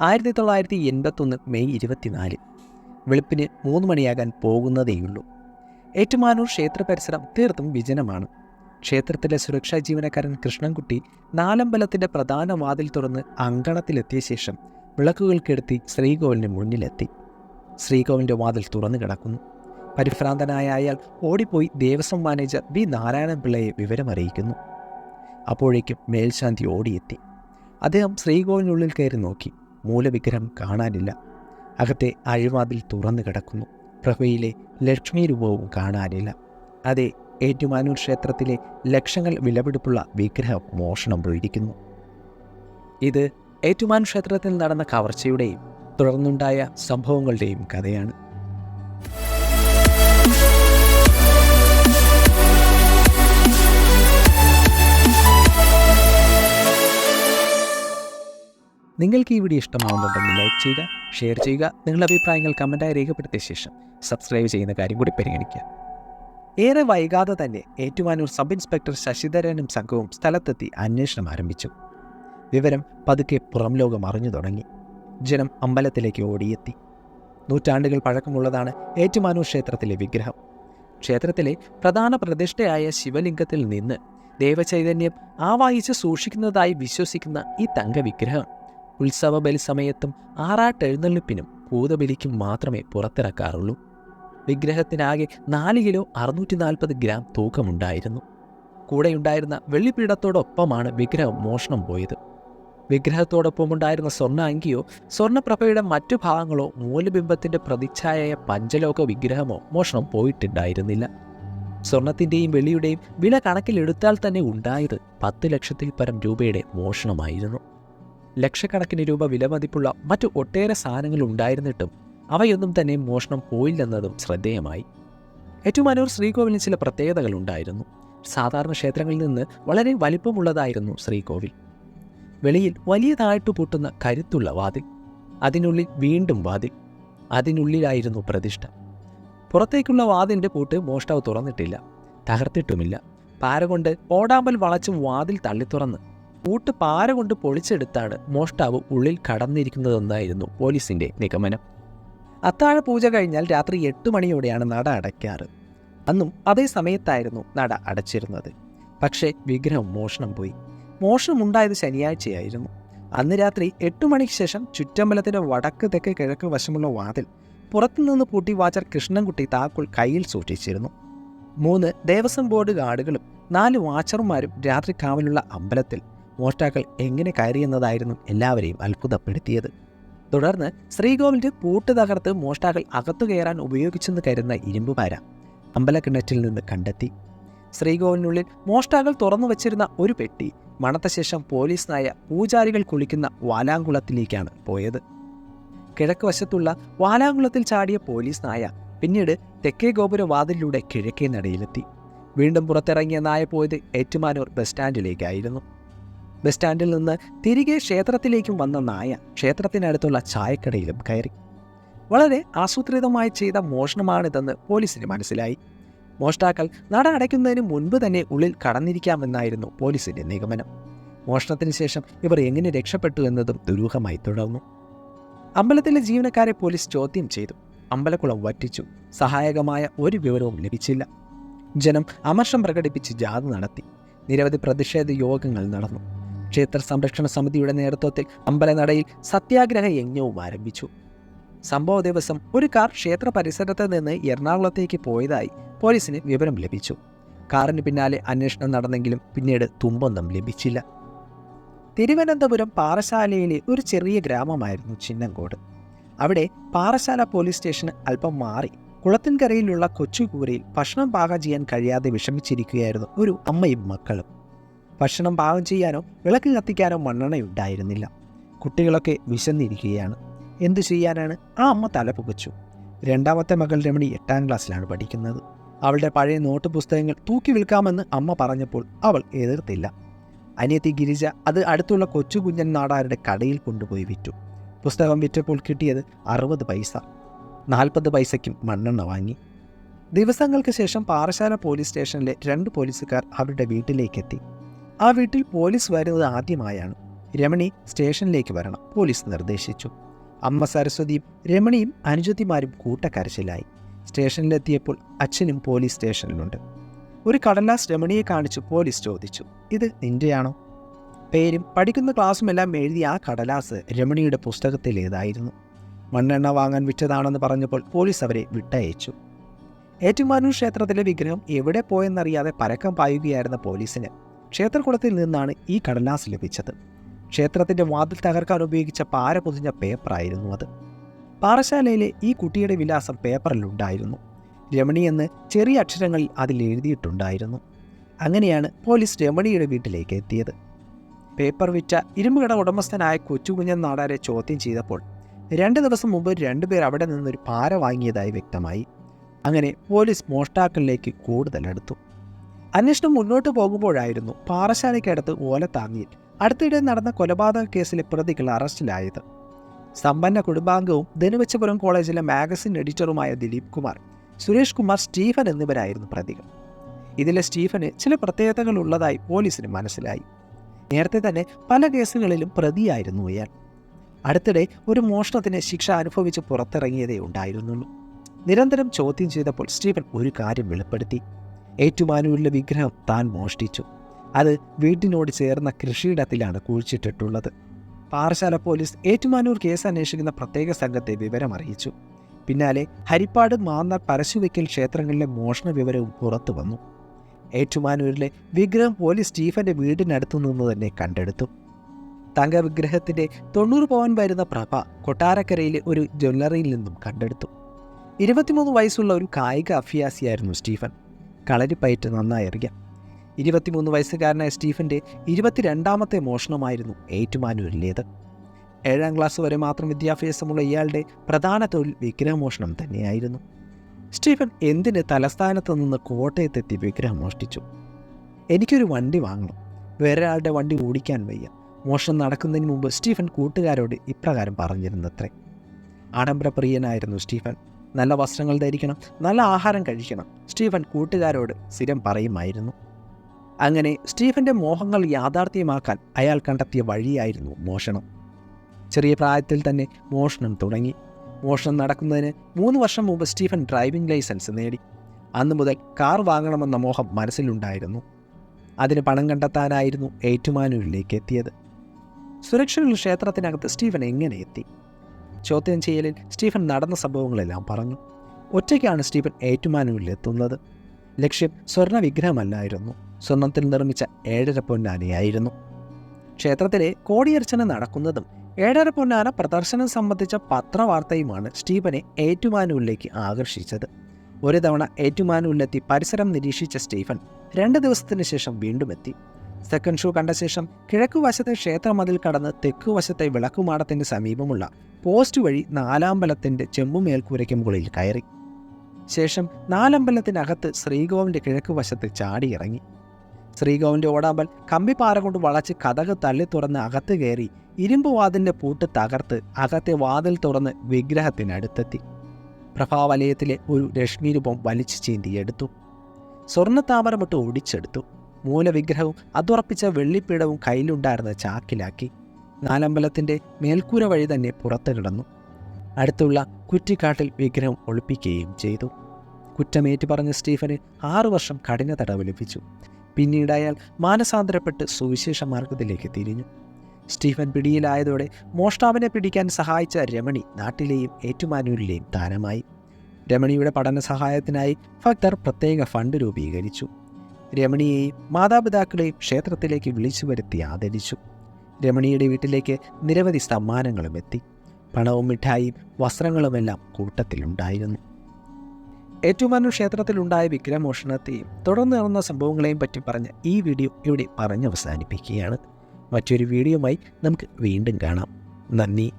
ആയിരത്തി തൊള്ളായിരത്തി എൺപത്തൊന്ന് മെയ് ഇരുപത്തിനാല്. വെളുപ്പിന് മൂന്ന് മണിയാകാൻ പോകുന്നതേയുള്ളൂ. ഏറ്റുമാനൂർ ക്ഷേത്ര പരിസരം തീർത്തും വിജനമാണ്. ക്ഷേത്രത്തിലെ സുരക്ഷാ ജീവനക്കാരൻ കൃഷ്ണൻകുട്ടി നാലമ്പലത്തിന്റെ പ്രധാന വാതിൽ തുറന്ന് അങ്കണത്തിലെത്തിയ ശേഷം വിളക്കുകൾ കെടുത്തി ശ്രീകോവിലിന് മുന്നിലെത്തി. ശ്രീകോവിലിന്റെ വാതിൽ തുറന്നു കിടക്കുന്നു. പരിഭ്രാന്തനായ അയാൾ ഓടിപ്പോയി ദേവസ്വം മാനേജർ ബി നാരായണൻ പിള്ളയെ വിവരമറിയിക്കുന്നു. അപ്പോഴേക്കും മേൽശാന്തി ഓടിയെത്തി. അദ്ദേഹം ശ്രീകോവിലിനുള്ളിൽ കയറി നോക്കി. മൂലവിഗ്രഹം കാണാനില്ല. അകത്തെ അഴിവാതിൽ തുറന്നു കിടക്കുന്നു. പ്രഭയിലെ ലക്ഷ്മി രൂപവും കാണാനില്ല. അതെ ഏറ്റുമാനൂർ ക്ഷേത്രത്തിലെ ലക്ഷങ്ങൾ വിലപിടിപ്പുള്ള വിഗ്രഹം മോഷണം പോയിരിക്കുന്നു ഇത് ഏറ്റുമാനൂർ ക്ഷേത്രത്തിൽ നടന്ന കവർച്ചയുടെയും തുടർന്നുണ്ടായ സംഭവങ്ങളുടെയും കഥയാണ്. നിങ്ങൾക്ക് ഈ വീഡിയോ ഇഷ്ടമാവുന്നുണ്ടെങ്കിൽ ലൈക്ക് ചെയ്യുക ഷെയർ ചെയ്യുക നിങ്ങളുടെ അഭിപ്രായങ്ങൾ കമന്റായി രേഖപ്പെടുത്തിയ ശേഷം സബ്സ്ക്രൈബ് ചെയ്യുന്ന കാര്യം കൂടി പരിഗണിക്കുക. ഏറെ വൈകാതെ തന്നെ ഏറ്റുമാനൂർ സബ് ഇൻസ്പെക്ടർ ശശിധരനും സംഘവും സ്ഥലത്തെത്തി അന്വേഷണം ആരംഭിച്ചു. വിവരം പതുക്കെ പുറം ലോകം അറിഞ്ഞു തുടങ്ങി. ജനം അമ്പലത്തിലേക്ക് ഓടിയെത്തി. നൂറ്റാണ്ടുകൾ പഴക്കമുള്ളതാണ് ഏറ്റുമാനൂർ ക്ഷേത്രത്തിലെ വിഗ്രഹം. ക്ഷേത്രത്തിലെ പ്രധാന പ്രതിഷ്ഠയായ ശിവലിംഗത്തിൽ നിന്ന് ദേവചൈതന്യം ആവാഹിച്ച് സൂക്ഷിക്കുന്നതായി വിശ്വസിക്കുന്ന ഈ തങ്കവിഗ്രഹം ഉത്സവ ബലി സമയത്തും ആറാട്ടെഴുന്നള്ളിപ്പിനും ഭൂതബലിക്കും മാത്രമേ പുറത്തിറക്കാറുള്ളൂ. വിഗ്രഹത്തിനാകെ നാല് കിലോ അറുന്നൂറ്റി നാൽപ്പത് ഗ്രാം തൂക്കമുണ്ടായിരുന്നു. കൂടെയുണ്ടായിരുന്ന വെള്ളിപ്പീഠത്തോടൊപ്പമാണ് വിഗ്രഹം മോഷണം പോയത്. വിഗ്രഹത്തോടൊപ്പം ഉണ്ടായിരുന്ന സ്വർണ അങ്കിയോ സ്വർണപ്രഭയുടെ മറ്റു ഭാഗങ്ങളോ മൂലബിംബത്തിന്റെ പ്രതിച്ഛായയായ പഞ്ചലോക വിഗ്രഹമോ മോഷണം പോയിട്ടുണ്ടായിരുന്നില്ല. സ്വർണത്തിന്റെയും വെള്ളിയുടെയും വില കണക്കിലെടുത്താൽ തന്നെ ഉണ്ടായത് പത്ത് ലക്ഷത്തിൽ പരം രൂപയുടെ മോഷണമായിരുന്നു. ലക്ഷക്കണക്കിന് രൂപ വിലമതിപ്പുള്ള മറ്റു ഒട്ടേറെ സാധനങ്ങൾ ഉണ്ടായിരുന്നിട്ടും അവയൊന്നും തന്നെ മോഷണം പോയില്ലെന്നതും ശ്രദ്ധേയമായി. ഏറ്റുമാനൂർ ശ്രീകോവിലിന് ചില പ്രത്യേകതകൾ ഉണ്ടായിരുന്നു. സാധാരണ ക്ഷേത്രങ്ങളിൽ നിന്ന് വളരെ വലിപ്പമുള്ളതായിരുന്നു ശ്രീകോവിൽ. വെളിയിൽ വലിയതായിട്ട് പൂട്ടുന്ന കരുത്തുള്ള വാതിൽ അതിനുള്ളിൽ വീണ്ടും വാതിൽ അതിനുള്ളിലായിരുന്നു പ്രതിഷ്ഠ. പുറത്തേക്കുള്ള വാതിന്റെ പൂട്ട് മോഷ്ടാവ് തുറന്നിട്ടില്ല തകർത്തിട്ടുമില്ല. പാര കൊണ്ട് ഓടാമ്പൽ വളച്ചും വാതിൽ തള്ളി തുറന്ന് പൂട്ട് പാര കൊണ്ട് പൊളിച്ചെടുത്താണ് മോഷ്ടാവ് ഉള്ളിൽ കടന്നിരിക്കുന്നതെന്നായിരുന്നു പോലീസിന്റെ നിഗമനം. അത്താഴ പൂജ കഴിഞ്ഞാൽ രാത്രി എട്ട് മണിയോടെയാണ് നട അടയ്ക്കാറ്. അന്നും അതേ സമയത്തായിരുന്നു നട അടച്ചിരുന്നത്. പക്ഷേ വിഗ്രഹം മോഷണം പോയി. മോഷണം ഉണ്ടായത് ശനിയാഴ്ചയായിരുന്നു. അന്ന് രാത്രി എട്ട് മണിക്ക് ശേഷം ചുറ്റമ്പലത്തിന്റെ വടക്ക് തെക്ക് കിഴക്ക് വശമുള്ള വാതിൽ പുറത്തുനിന്ന് പൂട്ടി വാച്ചർ കൃഷ്ണൻകുട്ടി താക്കോൽ കയ്യിൽ സൂക്ഷിച്ചിരുന്നു. മൂന്ന് ദേവസ്വം ബോർഡ് ഗാർഡുകളും നാല് വാച്ചർമാരും രാത്രി കാവലുള്ള അമ്പലത്തിൽ മോഷ്ടാക്കൾ എങ്ങനെ കയറിയെന്നതായിരുന്നു എല്ലാവരെയും അത്ഭുതപ്പെടുത്തിയത്. തുടർന്ന് ശ്രീകോവിലിന്റെ പൂട്ട് തകർത്ത് മോഷ്ടാക്കൾ അകത്തു കയറാൻ ഉപയോഗിച്ചെന്ന് കരുതുന്ന ഇരുമ്പുപാര അമ്പലക്കിണറ്റിൽ നിന്ന് കണ്ടെത്തി. ശ്രീകോവിലിനുള്ളിൽ മോഷ്ടാക്കൾ തുറന്നു വച്ചിരുന്ന ഒരു പെട്ടി മണത്ത ശേഷം പോലീസ് നായ പൂജാരികൾ കുളിക്കുന്ന വാലാങ്കുളത്തിലേക്കാണ് പോയത്. കിഴക്ക് വശത്തുള്ള വാലാങ്കുളത്തിൽ ചാടിയ പോലീസ് നായ പിന്നീട് തെക്കേ ഗോപുര വാതിലിലൂടെ കിഴക്കേ നടയിലെത്തി. വീണ്ടും പുറത്തിറങ്ങിയ നായ പോയത് ഏറ്റുമാനൂർ ബസ് സ്റ്റാൻഡിലേക്കായിരുന്നു. ബസ് സ്റ്റാൻഡിൽ നിന്ന് തിരികെ ക്ഷേത്രത്തിലേക്കും വന്ന നായ ക്ഷേത്രത്തിനടുത്തുള്ള ചായക്കടയിലും കയറി. വളരെ ആസൂത്രിതമായി ചെയ്ത മോഷണമാണിതെന്ന് പോലീസിന് മനസ്സിലായി. മോഷ്ടാക്കൾ നട അടയ്ക്കുന്നതിന് മുൻപ് തന്നെ ഉള്ളിൽ കടന്നിരിക്കാമെന്നായിരുന്നു പോലീസിന്റെ നിഗമനം. മോഷണത്തിന് ശേഷം ഇവർ എങ്ങനെ രക്ഷപ്പെട്ടു എന്നതും ദുരൂഹമായി തുടർന്നു. അമ്പലത്തിലെ ജീവനക്കാരെ പോലീസ് ചോദ്യം ചെയ്തു. അമ്പലക്കുളം വറ്റിച്ചു. സഹായകമായ ഒരു വിവരവും ലഭിച്ചില്ല. ജനം അമർഷം പ്രകടിപ്പിച്ച് ജാഥ നടത്തി. നിരവധി പ്രതിഷേധ യോഗങ്ങൾ നടന്നു. ക്ഷേത്ര സംരക്ഷണ സമിതിയുടെ നേതൃത്വത്തിൽ അമ്പലനടയിൽ സത്യാഗ്രഹ യജ്ഞവും ആരംഭിച്ചു. സംഭവ ദിവസം ഒരു കാർ ക്ഷേത്ര പരിസരത്ത് നിന്ന് എറണാകുളത്തേക്ക് പോയതായി പോലീസിന് വിവരം ലഭിച്ചു. കാറിന് പിന്നാലെ അന്വേഷണം നടന്നെങ്കിലും പിന്നീട് തുമ്പൊന്നും ലഭിച്ചില്ല. തിരുവനന്തപുരം പാറശാലയിലെ ഒരു ചെറിയ ഗ്രാമമായിരുന്നു ചിന്നങ്കോട്. അവിടെ പാറശാല പോലീസ് സ്റ്റേഷന് അല്പം മാറി കുളത്തിൻകരയിലുള്ള കൊച്ചുകൂരയിൽ ഭക്ഷണം പാകം ചെയ്യാൻ കഴിയാതെ വിഷമിച്ചിരിക്കുകയായിരുന്നു ഒരു അമ്മയും മക്കളും. ഭക്ഷണം പാകം ചെയ്യാനോ വിളക്ക് കത്തിക്കാനോ മണ്ണെണ്ണയുണ്ടായിരുന്നില്ല. കുട്ടികളൊക്കെ വിശന്നിരിക്കുകയാണ്. എന്തു ചെയ്യാനാണ്? ആ അമ്മ തല പുകച്ചു. രണ്ടാമത്തെ മകൾ രമണി എട്ടാം ക്ലാസ്സിലാണ് പഠിക്കുന്നത്. അവളുടെ പഴയ നോട്ട് പുസ്തകങ്ങൾ തൂക്കി വിൽക്കാമെന്ന് അമ്മ പറഞ്ഞപ്പോൾ അവൾ എതിർത്തില്ല. അനിയത്തി ഗിരിജ അത് അടുത്തുള്ള കൊച്ചു കുഞ്ഞൻ നാടാരുടെ കടയിൽ കൊണ്ടുപോയി വിറ്റു. പുസ്തകം വിറ്റപ്പോൾ കിട്ടിയത് അറുപത് പൈസ. നാൽപ്പത് പൈസയ്ക്കും മണ്ണെണ്ണ വാങ്ങി. ദിവസങ്ങൾക്ക് ശേഷം പാറശാല പോലീസ് സ്റ്റേഷനിലെ രണ്ട് പോലീസുകാർ അവരുടെ വീട്ടിലേക്കെത്തി. ആ വീട്ടിൽ പോലീസ് വരുന്നത് ആദ്യമായാണ്. രമണി സ്റ്റേഷനിലേക്ക് വരണം പോലീസ് നിർദ്ദേശിച്ചു. അമ്മ സരസ്വതിയും രമണിയും അനുജത്തിമാരും കൂട്ടക്കരച്ചിലായി. സ്റ്റേഷനിലെത്തിയപ്പോൾ അച്ഛനും പോലീസ് സ്റ്റേഷനിലുണ്ട്. ഒരു കടലാസ് രമണിയെ കാണിച്ചു പോലീസ് ചോദിച്ചു ഇത് നിന്റെയാണോ? പേരും പഠിക്കുന്ന ക്ലാസ്സും എല്ലാം എഴുതി ആ കടലാസ് രമണിയുടെ പുസ്തകത്തിലേതായിരുന്നു. മണ്ണെണ്ണ വാങ്ങാൻ വിറ്റതാണെന്ന് പറഞ്ഞപ്പോൾ പോലീസ് അവരെ വിട്ടയച്ചു. ഏറ്റുമാനൂർ ക്ഷേത്രത്തിലെ വിഗ്രഹം എവിടെ പോയെന്നറിയാതെ പരക്കം പായുകയായിരുന്ന പോലീസിന് ക്ഷേത്രകുളത്തിൽ നിന്നാണ് ഈ കടലാസ് ലഭിച്ചത്. ക്ഷേത്രത്തിന്റെ വാതിൽ തകർക്കാൻ ഉപയോഗിച്ച പാര പൊതിഞ്ഞ പേപ്പറായിരുന്നു അത്. പാറശാലയിലെ ഈ കുട്ടിയുടെ വിലാസം പേപ്പറിലുണ്ടായിരുന്നു. രമണി എന്ന് ചെറിയ അക്ഷരങ്ങളിൽ അതിൽ എഴുതിയിട്ടുണ്ടായിരുന്നു. അങ്ങനെയാണ് പോലീസ് രമണിയുടെ വീട്ടിലേക്ക് എത്തിയത്. പേപ്പർ വിറ്റ ഇരുമ്പുകട ഉടമസ്ഥനായ കൊച്ചുകുഞ്ഞൻ നാടാരെ ചോദ്യം ചെയ്തപ്പോൾ രണ്ട് ദിവസം മുമ്പ് രണ്ടുപേർ അവിടെ നിന്നൊരു പാര വാങ്ങിയതായി വ്യക്തമായി. അങ്ങനെ പോലീസ് മോഷ്ടാക്കളിലേക്ക് കൂടുതൽ അടുത്തു. അന്വേഷണം മുന്നോട്ട് പോകുമ്പോഴായിരുന്നു പാറശാലയ്ക്കടുത്ത് ഓലത്താങ്ങിയിൽ അടുത്തിടെ നടന്ന കൊലപാതക കേസിലെ പ്രതികൾ അറസ്റ്റിലായത്. സമ്പന്ന കുടുംബാംഗവും ധനുവച്ചപുരം കോളേജിലെ മാഗസിൻ എഡിറ്ററുമായ ദിലീപ് കുമാർ സുരേഷ് കുമാർ സ്റ്റീഫൻ എന്നിവരായിരുന്നു പ്രതികൾ. ഇതിലെ സ്റ്റീഫന് ചില പ്രത്യേകതകൾ ഉള്ളതായി പോലീസിന് മനസ്സിലായി. നേരത്തെ തന്നെ പല കേസുകളിലും പ്രതിയായിരുന്നു ഇയാൾ. അടുത്തിടെ ഒരു മോഷണത്തിന് ശിക്ഷ അനുഭവിച്ച് പുറത്തിറങ്ങിയതേ ഉണ്ടായിരുന്നുള്ളൂ. നിരന്തരം ചോദ്യം ചെയ്തപ്പോൾ സ്റ്റീഫൻ ഒരു കാര്യം വെളിപ്പെടുത്തി. ഏറ്റുമാനൂരിലെ വിഗ്രഹം താൻ മോഷ്ടിച്ചു. അത് വീട്ടിനോട് ചേർന്ന കൃഷിയിടത്തിലാണ് കുഴിച്ചിട്ടിട്ടുള്ളത്. പാറശാല പോലീസ് ഏറ്റുമാനൂർ കേസ് അന്വേഷിക്കുന്ന പ്രത്യേക സംഘത്തെ വിവരം അറിയിച്ചു പിന്നാലെ ഹരിപ്പാട് മാന്നാർ പരശുവയ്ക്കൽ ക്ഷേത്രങ്ങളിലെ മോഷണ വിവരവും പുറത്തു വന്നു. ഏറ്റുമാനൂരിലെ വിഗ്രഹം പോലീസ് സ്റ്റീഫന്റെ വീടിനടുത്തു നിന്ന് തന്നെ കണ്ടെടുത്തു. തങ്ക വിഗ്രഹത്തിന്റെ തൊണ്ണൂറ് പവൻ വരുന്ന പ്രഭ കൊട്ടാരക്കരയിലെ ഒരു ജ്വല്ലറിയിൽ നിന്നും കണ്ടെടുത്തു. ഇരുപത്തിമൂന്ന് വയസ്സുള്ള ഒരു കായിക അഭ്യാസിയായിരുന്നു സ്റ്റീഫൻ. കളരിപ്പയറ്റ് നന്നായി അറിയാം ഇരുപത്തിമൂന്ന് വയസ്സുകാരനായ സ്റ്റീഫന്റെ ഇരുപത്തിരണ്ടാമത്തെ മോഷണമായിരുന്നു ഏറ്റുമാനൂരിലേത്. ഏഴാം ക്ലാസ് വരെ മാത്രം വിദ്യാഭ്യാസമുള്ള ഇയാളുടെ പ്രധാന തൊഴിൽ വിഗ്രഹമോഷണം തന്നെയായിരുന്നു. സ്റ്റീഫൻ എന്തിന് തലസ്ഥാനത്ത് നിന്ന് കോട്ടയത്തെത്തി വിഗ്രഹം മോഷ്ടിച്ചു എനിക്കൊരു വണ്ടി വാങ്ങണം. വേറെ ആളുടെ വണ്ടി ഓടിക്കാൻ വയ്യ. മോഷണം നടക്കുന്നതിന് മുമ്പ് സ്റ്റീഫൻ കൂട്ടുകാരോട് ഇപ്രകാരം പറഞ്ഞിരുന്നത്രേ. ആഡംബരപ്രിയനായിരുന്നു സ്റ്റീഫൻ. നല്ല വസ്ത്രങ്ങൾ ധരിക്കണം നല്ല ആഹാരം കഴിക്കണം. സ്റ്റീഫൻ കൂട്ടുകാരോട് സ്ഥിരം പറയുമായിരുന്നു. അങ്ങനെ സ്റ്റീഫന്റെ മോഹങ്ങൾ യാഥാർത്ഥ്യമാക്കാൻ അയാൾ കണ്ടെത്തിയ വഴിയായിരുന്നു മോഷണം. ചെറിയ പ്രായത്തിൽ തന്നെ മോഷണം തുടങ്ങി. മോഷണം നടക്കുന്നതിന് മൂന്ന് വർഷം മുമ്പ് സ്റ്റീഫൻ ഡ്രൈവിംഗ് ലൈസൻസ് നേടി. അന്നു മുതൽ കാർ വാങ്ങണമെന്ന മോഹം മനസ്സിലുണ്ടായിരുന്നു. അതിന് പണം കണ്ടെത്താനായിരുന്നു ഏറ്റുമാനൂരിലേക്ക് എത്തിയത്. സുരക്ഷയുള്ള ക്ഷേത്രത്തിനകത്ത് സ്റ്റീഫൻ എങ്ങനെ എത്തി? ചോദ്യം ചെയ്യലിൽ സ്റ്റീഫൻ നടന്ന സംഭവങ്ങളെല്ലാം പറഞ്ഞു. ഒറ്റയ്ക്കാണ് സ്റ്റീഫൻ ഏറ്റുമാനുകളിൽ എത്തുന്നത് ലക്ഷ്യം സ്വർണ വിഗ്രഹമല്ലായിരുന്നു സ്വർണത്തിൽ നിർമ്മിച്ച ഏഴര പൊന്നാനയായിരുന്നു. ക്ഷേത്രത്തിലെ കോടിയർച്ചന നടക്കുന്നതും ഏഴര പൊന്നാന പ്രദർശനം സംബന്ധിച്ച പത്രവാർത്തയുമാണ് സ്റ്റീഫനെ ഏറ്റുമാനൂരിലേക്ക് ആകർഷിച്ചത്. ഒരു തവണ ഏറ്റുമാനൂരിലെത്തി പരിസരം നിരീക്ഷിച്ച സ്റ്റീഫൻ രണ്ട് ദിവസത്തിന് ശേഷം വീണ്ടും എത്തി. സെക്കൻഡ് ഷോ കണ്ട ശേഷം കിഴക്കുവശത്തെ ക്ഷേത്രമതിൽ കടന്ന് തെക്കുവശത്തെ വിളക്കുമാടത്തിന്റെ സമീപമുള്ള പോസ്റ്റ് വഴി നാലാമ്പലത്തിന്റെ ചെമ്പുമേൽക്കൂരയ്ക്ക് മുകളിൽ കയറി. ശേഷം നാലമ്പലത്തിനകത്ത് ശ്രീകോവിന്റെ കിഴക്കുവശത്ത് ചാടിയിറങ്ങി ശ്രീകോവിന്റെ ഓടാമ്പൽ കമ്പിപ്പാറ കൊണ്ട് വളച്ച് കഥക് തള്ളി തുറന്ന് അകത്ത് കയറി ഇരുമ്പ് വാതിലിന്റെ പൂട്ട് തകർത്ത് അകത്തെ വാതിൽ തുറന്ന് വിഗ്രഹത്തിനടുത്തെത്തി. പ്രഭാവലയത്തിലെ ഒരു രശ്മിരൂപം വലിച്ചു ചീന്തിയെടുത്തു. സ്വർണത്താമരമിട്ട് ഒടിച്ചെടുത്തു. മൂലവിഗ്രഹവും അതുറപ്പിച്ച വെള്ളിപ്പീഠവും കയ്യിലുണ്ടായിരുന്ന ചാക്കിലാക്കി. നാലമ്പലത്തിന്റെ മേൽക്കൂര വഴി തന്നെ പുറത്തു കിടന്നു. അടുത്തുള്ള കുറ്റിക്കാട്ടിൽ വിഗ്രഹം ഒളിപ്പിക്കുകയും ചെയ്തു. കുറ്റമേറ്റു പറഞ്ഞ സ്റ്റീഫന് ആറു വർഷം കഠിന തടവ് ലഭിച്ചു. പിന്നീട് മാനസാന്തരപ്പെട്ട് സുവിശേഷ മാർഗത്തിലേക്ക് തിരിഞ്ഞു. സ്റ്റീഫൻ പിടിയിലായതോടെ മോഷ്ടാവിനെ പിടിക്കാൻ സഹായിച്ച രമണി നാട്ടിലെയും ഏറ്റുമാനൂരിലെയും താരമായി. രമണിയുടെ പഠന സഹായത്തിനായി ഭക്തർ പ്രത്യേക ഫണ്ട് രൂപീകരിച്ചു. രമണിയെയും മാതാപിതാക്കളെയും ക്ഷേത്രത്തിലേക്ക് വിളിച്ചു വരുത്തി ആദരിച്ചു. രമണിയുടെ വീട്ടിലേക്ക് നിരവധി സമ്മാനങ്ങളും എത്തി. പണവും മിഠായിയും വസ്ത്രങ്ങളുമെല്ലാം കൂട്ടത്തിലുണ്ടായിരുന്നു. ഏറ്റുമാനൂർ ക്ഷേത്രത്തിലുണ്ടായ വിഗ്രഹമോഷണത്തെയും തുടർന്ന് നടന്ന സംഭവങ്ങളെയും പറ്റി പറഞ്ഞ ഈ വീഡിയോ ഇവിടെ പറഞ്ഞ് അവസാനിപ്പിക്കുകയാണ് മറ്റൊരു വീഡിയോയുമായി നമുക്ക് വീണ്ടും കാണാം. നന്ദി.